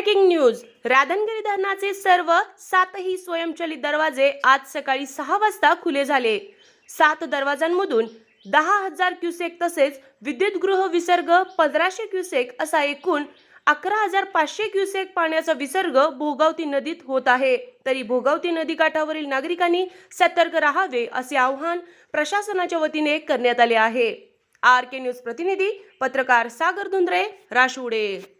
राधनगिरी धरणाचे सर्व सातही स्वयंचलित दरवाजे आज सकाळी सहा वाजता खुले झाले. सात दरवाजांमधून दहा हजार क्युसेक तसेच विद्युतगृह विसर्ग पंधराशे क्युसेक असा एकूण अकरा हजार पाचशे क्युसेक पाण्याचा विसर्ग भोगावती नदीत होत आहे. तरी भोगावती नदी काठावरील नागरिकांनी सतर्क राहावे असे आवाहन प्रशासनाच्या वतीने करण्यात आले आहे. आर के न्यूज प्रतिनिधी पत्रकार सागर धुंद्रे राशुडे